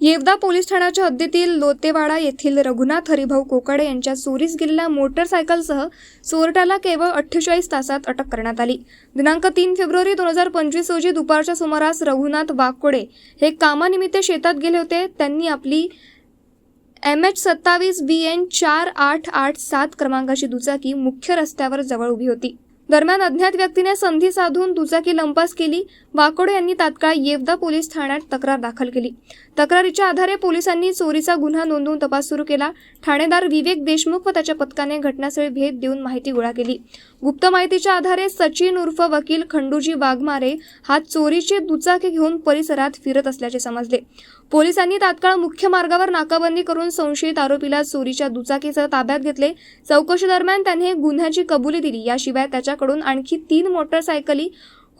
Yevda police ठाण्याच्या हद्दीतील लोतेवाडा येथील रघुनाथ हरिभाऊ कोकडे यांच्या चोरीस गेलेल्या मोटरसायकलसह चोरट्याला केवळ अठ्ठेचाळीस तासात अटक करण्यात आली. दिनांक तीन फेब्रुवारी दोन हजार पंचवीस रोजी दुपारच्या सुमारास रघुनाथ वाकोडे हे कामानिमित्त शेतात गेले होते. त्यांनी आपली एम एच सत्तावीस बी एन चार आठ आठ सात क्रमांकाची दुचाकी मुख्य रस्त्यावर जवळ उभी होती. दरम्यान अज्ञात व्यक्तीने संधी साधून दुचाकी लंपास केली. वाकोडे यांनी तात्काळ येवदा पोलीस ठाण्यात तक्रार दाखल केली. तक्रारीच्या आधारे पोलिसांनी चोरीचा गुन्हा नोंदवून तपास सुरू केला. ठाणेदार विवेक देशमुख व त्याच्या पथकाने घटनास्थळी भेट देऊन माहिती गोळा केली. गुप्त माहितीच्या आधारे सचिन उर्फ वकील खंडूजी वाघमारे हा चोरीची दुचाकी घेऊन परिसरात फिरत असल्याचे समजले. पोलिसांनी तात्काळ मुख्य मार्गावर नाकाबंदी करून संशयित आरोपीला चोरीच्या दुचाकीसह ताब्यात घेतले. चौकशी दरम्यान त्याने गुन्ह्याची कबुली दिली. याशिवाय त्याच्या यांच्याकडून आणखी तीन मोटरसायकली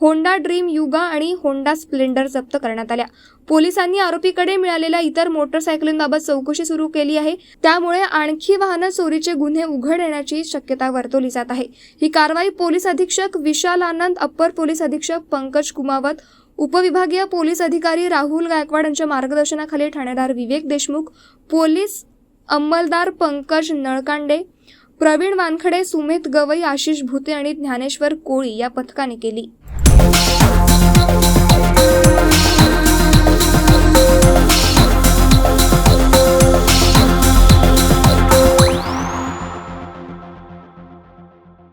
होंडा ड्रीम युगा आणि होंडा स्प्लेंडर जप्त करण्यात आल्या. पोलिसांनी आरोपीकडे मिळालेल्या इतर मोटरसायकलींबाबत चौकशी सुरू केली आहे. त्यामुळे आणखी वाहन चोरीचे गुन्हे उघड येण्याची शक्यता वर्तवली जात आहे. ही कारवाई पोलीस अधीक्षक विशाल आनंद अप्पर पोलीस अधीक्षक पंकज कुमावत उपविभागीय पोलीस अधिकारी राहुल गायकवाड यांच्या मार्गदर्शनाखाली ठाणेदार विवेक देशमुख पोलीस अंमलदार पंकज नळकांडे प्रवीण वानखडे सुमित गवई आशिष भुते आणि ज्ञानेश्वर कोळी या पथकाने केली.